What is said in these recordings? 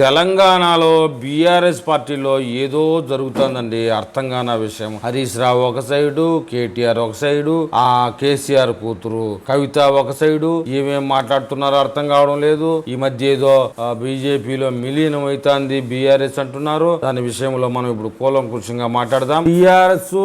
తెలంగాణలో బీఆర్ఎస్ పార్టీలో ఏదో జరుగుతుందండి. అర్థం కాన విషయం. హరీష్ రావు ఒక సైడు కేటీఆర్ ఒక సైడు ఆ కేసీఆర్ కూతురు కవిత ఒక సైడు. ఏమేం మాట్లాడుతున్నారో అర్థం కావడం లేదు. ఈ మధ్య ఏదో బీజేపీలో మిలీనం అవుతుంది బీఆర్ఎస్ అంటున్నారు. దాని విషయంలో మనం ఇప్పుడు కూలంకుషంగా మాట్లాడదాం. బీఆర్ఎస్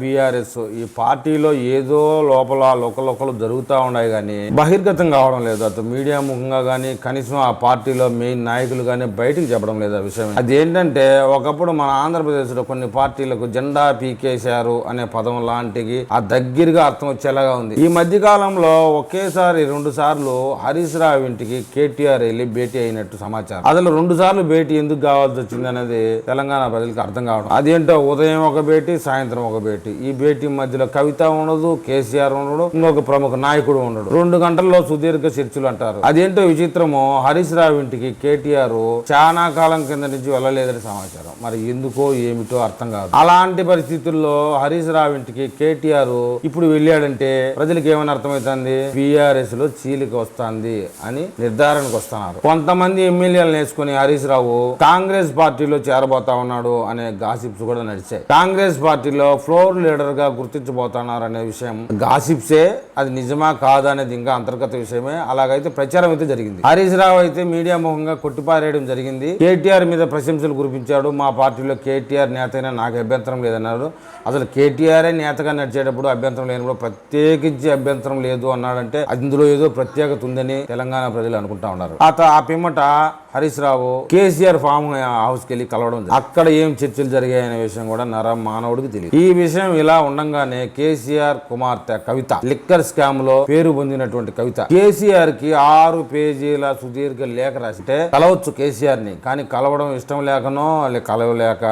బీఆర్ఎస్ ఈ పార్టీలో ఏదో లోపల లోకలొకలు జరుగుతూ ఉన్నాయి కానీ బహిర్గతం కావడం లేదు. అటు మీడియా ముఖంగా కానీ కనీసం ఆ పార్టీలో మెయిన్ నాయకులు కానీ బయటికి చెప్పడం లేదు ఆ విషయం. అది ఏంటంటే ఒకప్పుడు మన ఆంధ్రప్రదేశ్లో కొన్ని పార్టీలకు జెండా పీకేశారు అనే పదం లాంటివి ఆ దగ్గరగా అర్థం వచ్చేలాగా ఉంది. ఈ మధ్య కాలంలో ఒకేసారి రెండు సార్లు హరీష్ రావు ఇంటికి కేటీఆర్ వెళ్ళి భేటీ అయినట్టు సమాచారం. అసలు రెండు సార్లు భేటీ ఎందుకు కావాల్సి వచ్చింది అనేది తెలంగాణ ప్రజలకు అర్థం కావడం. అదేంటో ఉదయం ఒక భేటీ సాయంత్రం ఒక భేటీ. ఈ భేటీ మధ్యలో కవిత ఉండదు కేసీఆర్ ఉండడు ఇంకొక ప్రముఖ నాయకుడు ఉండడు. రెండు గంటల్లో సుదీర్ఘ చర్చలు అంటారు. అదేంటో విచిత్రము హరీష్ రావు ఇంటికి కేటీఆర్ చాలా కాలం కింద నుంచి వెళ్ళలేదని సమాచారం. మరి ఎందుకో ఏమిటో అర్థం కాదు. అలాంటి పరిస్థితుల్లో హరీష్ రావు ఇంటికి కేటీఆర్ ఇప్పుడు వెళ్ళాడంటే ప్రజలకు ఏమని అర్థమవుతుంది? బీఆర్ఎస్లో చీలిక వస్తుంది అని నిర్ధారణకు వస్తున్నారు. కొంతమంది ఎమ్మెల్యేలను వేసుకుని హరీష్ రావు కాంగ్రెస్ పార్టీలో చేరబోతా ఉన్నాడు అనే గాసిప్స్ కూడా నడిచాయి. కాంగ్రెస్ పార్టీలో ఫ్లోర్ లీడర్గా గుర్తించబోతున్నారు అనే విషయం గాసిప్సే. అది నిజమా కాదా అనేది ఇంకా అంతర్గత విషయమే. అలాగైతే ప్రచారం అయితే జరిగింది. హరీష్ రావు అయితే మీడియా ముఖంగా కొట్టిపారేయడం జరిగింది. కేటీఆర్ మీద ప్రశంసలు కురిపించాడు. మా పార్టీలో కేటీఆర్ నేత అయినా నాకు అభ్యంతరం లేదన్నారు. అసలు కేటీఆర్ నేతగా నడిచేటప్పుడు అభ్యంతరం లేనప్పుడు ప్రత్యేకించి అభ్యంతరం లేదు అన్నాడంటే అందులో ఏదో ప్రత్యేకత ఉందని తెలంగాణ ప్రజలు అనుకుంటా ఉన్నారు. ఆ పిమ్మట హరీష్ రావు కేసీఆర్ ఫామ్ హౌస్కి వెళ్ళి కలవడం అక్కడ ఏం చర్చలు జరిగాయనే విషయం కూడా నర మానవుడికి తెలియదు. ఈ విషయం ఇలా ఉండంగానే కేసీఆర్ కుమార్తె కవిత లిక్కర్ స్కామ్లో పేరు పొందినటువంటి కవిత. కేసీఆర్కి ఆరు పేజీల సుదీర్ఘ లేఖ రాసితే కలవచ్చు కేసీఆర్ని కానీ కలవడం ఇష్టం లేకనో లేక కలవలేక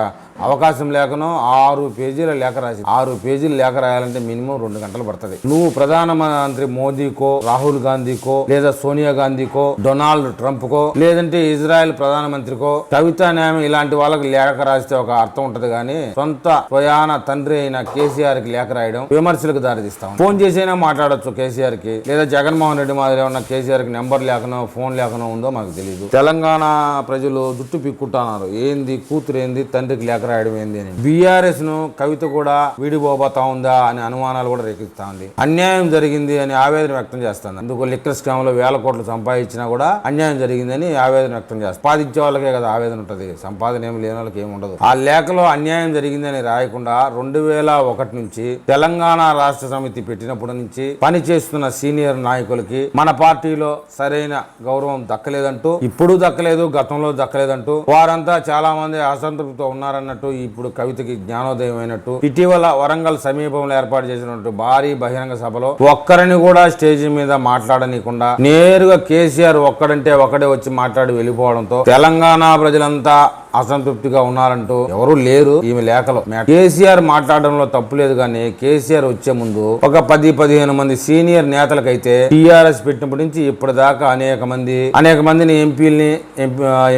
అవకాశం లేకనో ఆరు పేజీల లేఖ రాసి ఆరు పేజీల లేఖ రాయాలంటే మినిమం రెండు గంటలు పడుతుంది. నువ్వు ప్రధానమంత్రి మోదీకో రాహుల్ గాంధీకో లేదా సోనియా గాంధీకో డొనాల్డ్ ట్రంప్ కో లేదంటే ఇజ్రాయెల్ ప్రధానమంత్రికో కవితా న్యాయం ఇలాంటి వాళ్ళకి లేఖ రాస్తే ఒక అర్థం ఉంటది కానీ సొంత ప్రయాణ తండ్రి అయిన కేసీఆర్కి లేఖ రాయడం విమర్శలకు దారితీస్తాం ఫోన్ చేసైనా మాట్లాడొచ్చు కేసీఆర్కి లేదా జగన్మోహన్ రెడ్డి మాదిరి ఉన్న కేసీఆర్కి నెంబర్ లేకనో ఫోన్ లేకనో ఉందో మాకు తెలియదు తెలంగాణ ప్రజలు జుట్టు పిక్కుంటున్నారు ఏంది కూతురు ఏంది తండ్రికి లేఖ రాయడం ఏంది అని. బీఆర్ఎస్ను కవిత కూడా వీడిపోబోతా ఉందా అనే అనుమానాలు కూడా రేకిస్తా ఉంది. అన్యాయం జరిగింది అని ఆవేదన వ్యక్తం చేస్తాను అందుకు లిక్కర్ స్కామ్లో వేల కోట్లు సంపాదించినా కూడా అన్యాయం జరిగిందని ఆవేదన వ్యక్తం చేస్తారు సంపాదించే వాళ్ళకే కదా ఆవేదన ఉంటది. సంపాదన ఏమి లేని వాళ్ళకి ఏమి ఉండదు. ఆ లేఖలో అన్యాయం జరిగిందని రాయకుండా రెండు వేల ఒకటి నుంచి తెలంగాణ రాష్ట్ర సమితి పెట్టినప్పటి నుంచి పనిచేస్తున్న సీనియర్ నాయకులకి మన పార్టీలో సరైన గౌరవం దక్కలేదంటూ ఇప్పుడు దక్కలేదు గతంలో దక్కలేదంటూ వారంతా చాలా మంది అసంతృప్తితో ఉన్నారన్నట్టు ఇప్పుడు కవితకి జ్ఞానోదయం అయినట్టు ఇటీవల వరంగల్ సమీపంలో ఏర్పాటు చేసినట్టు భారీ బహిరంగ సభలో ఒక్కరిని కూడా స్టేజ్ మీద మాట్లాడనీయకుండా నేరుగా కేసీఆర్ ఒక్కడంటే ఒకడే వచ్చి మాట్లాడి వెళ్ళి వెళ్ళిపోవడంతో తెలంగాణ ప్రజలంతా అసంతృప్తిగా ఉన్నారంటూ ఎవరు లేరు ఈమె లేఖలో. కేసీఆర్ మాట్లాడడంలో తప్పు లేదు కానీ కేసీఆర్ వచ్చే ముందు ఒక పది పదిహేను మంది సీనియర్ నేతలకైతే టీఆర్ఎస్ పెట్టినప్పటి నుంచి ఇప్పటిదాకా అనేక మంది అనేక మందిని ఎంపీల్ని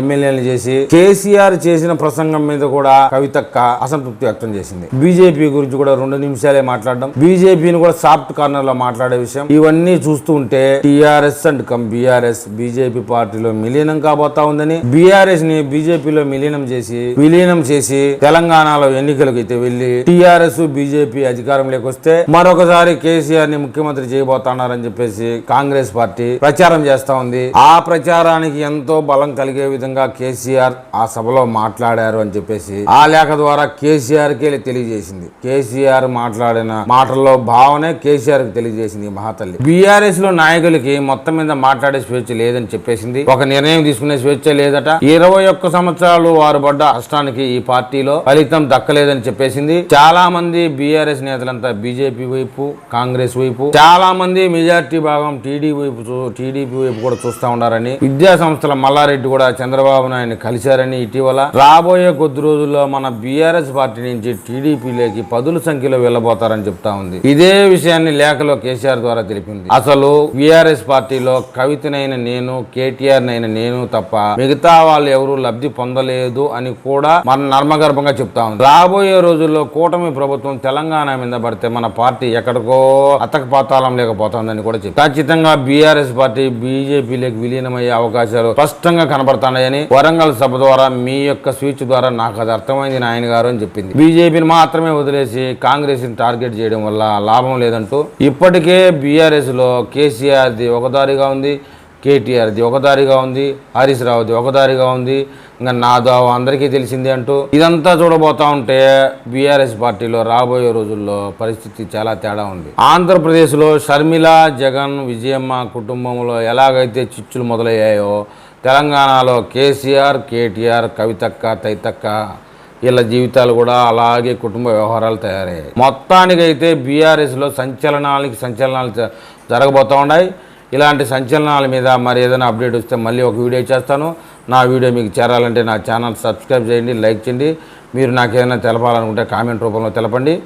ఎమ్మెల్యేలు చేసి కేసీఆర్ చేసిన ప్రసంగం మీద కూడా కవితక్క అసంతృప్తి వ్యక్తం చేసింది. బీజేపీ గురించి కూడా రెండు నిమిషాలే మాట్లాడడం. బీజేపీని కూడా సాఫ్ట్ కార్నర్లో మాట్లాడే విషయం. ఇవన్నీ చూస్తూ ఉంటే TRS and cum BRS BJP పార్టీలో విలీనం కాబోతా ఉందని బీఆర్ఎస్ని బీజేపీలో విలీనం చేసి విలీనం చేసి తెలంగాణలో ఎన్నికలకు అయితే వెళ్ళి టిఆర్ఎస్ బీజేపీ అధికారంలోకి వస్తే మరొకసారి కేసీఆర్ని ముఖ్యమంత్రి చేయబోతున్నారని చెప్పేసి కాంగ్రెస్ పార్టీ ప్రచారం చేస్తా ఉంది. ఆ ప్రచారానికి ఎంతో బలం కలిగే విధంగా కేసీఆర్ ఆ సభలో మాట్లాడారు అని చెప్పేసి ఆ లేఖ ద్వారా కేసీఆర్కి తెలియజేసింది. కేసీఆర్ మాట్లాడిన మాటల్లో భావనే కేసీఆర్కి తెలియజేసింది మహాతల్లి. బీఆర్ఎస్లో నాయకులకి మొత్తం మీద మాట్లాడే స్వేచ్ఛ లేదని చెప్పేసింది. ఒక నిర్ణయం తీసుకునే స్వేచ్ఛ లేదట. ఇరవై ఒక్క సంవత్సరాలు వారు పడ్డ కష్టానికి ఈ పార్టీలో ఫలితం దక్కలేదని చెప్పేసింది. చాలా మంది బీఆర్ఎస్ నేతలంతా బీజేపీ వైపు కాంగ్రెస్ వైపు చాలా మంది మెజార్టీ భాగం టీడీ వైపు టీడీపీ వైపు కూడా చూస్తా ఉన్నారని విద్యా సంస్థల మల్లారెడ్డి కూడా చంద్రబాబు నాయుడు కలిశారని ఇటీవల రాబోయే కొద్ది రోజుల్లో మన బీఆర్ఎస్ పార్టీ నుంచి టీడీపీలోకి పదుల సంఖ్యలో వెళ్ళబోతారని చెప్తా ఉంది. ఇదే విషయాన్ని లేఖలో కేసీఆర్ ద్వారా తెలిపింది. అసలు బీఆర్ఎస్ పార్టీలో కవితనైన నేను కేటీఆర్ నైన నేను తప్ప మిగతా వాళ్ళు ఎవరు లబ్ధి పొందలేరు లేదు అని కూడా మన నర్మగర్భంగా చెప్తా ఉంది. రాబోయే రోజుల్లో కూటమి ప్రభుత్వం తెలంగాణ మీద పడితే మన పార్టీ ఎక్కడికో అతక పాతాళం లేకపోతుందని కూడా చెప్పి ఖచ్చితంగా బీఆర్ఎస్ పార్టీ బీజేపీలోకి విలీనమయ్యే అవకాశాలు స్పష్టంగా కనబడుతున్నాయని వరంగల్ సభ ద్వారా మీ యొక్క స్పీచ్ ద్వారా నాకు అది అర్థమైంది నాయన గారు అని చెప్పింది. బీజేపీని మాత్రమే వదిలేసి కాంగ్రెస్ని టార్గెట్ చేయడం వల్ల లాభం లేదంటూ ఇప్పటికే బీఆర్ఎస్లో కేసీఆర్ది ఒకదారిగా ఉంది. కేటీఆర్ది ఒకదారిగా ఉంది హరీష్ రావుది ఒకదారిగా ఉంది ఇంకా నాదో అందరికీ తెలిసిందే అంటూ ఇదంతా చూడబోతా ఉంటే బీఆర్ఎస్ పార్టీలో రాబోయే రోజుల్లో పరిస్థితి చాలా తేడా ఉంది. ఆంధ్రప్రదేశ్లో షర్మిల జగన్ విజయమ్మ కుటుంబంలో ఎలాగైతే చిచ్చులు మొదలయ్యాయో తెలంగాణలో కేసీఆర్ కేటీఆర్ కవితక్క తైతక్క వీళ్ళ జీవితాలు కూడా అలాగే కుటుంబ వ్యవహారాలు తయారయ్యాయి. మొత్తానికైతే బీఆర్ఎస్లో సంచలనాలకి సంచలనాలు జరగబోతూ ఉన్నాయి. ఇలాంటి సంచలనాల మీద మరి ఏదైనా అప్డేట్ వస్తే మళ్ళీ ఒక వీడియో చేస్తాను. నా వీడియో మీకు చేరాలంటే నా ఛానల్ సబ్స్క్రైబ్ చేయండి లైక్ చేయండి. మీరు నాకు ఏదైనా తెలపాలనుకుంటే కామెంట్ రూపంలో తెలపండి.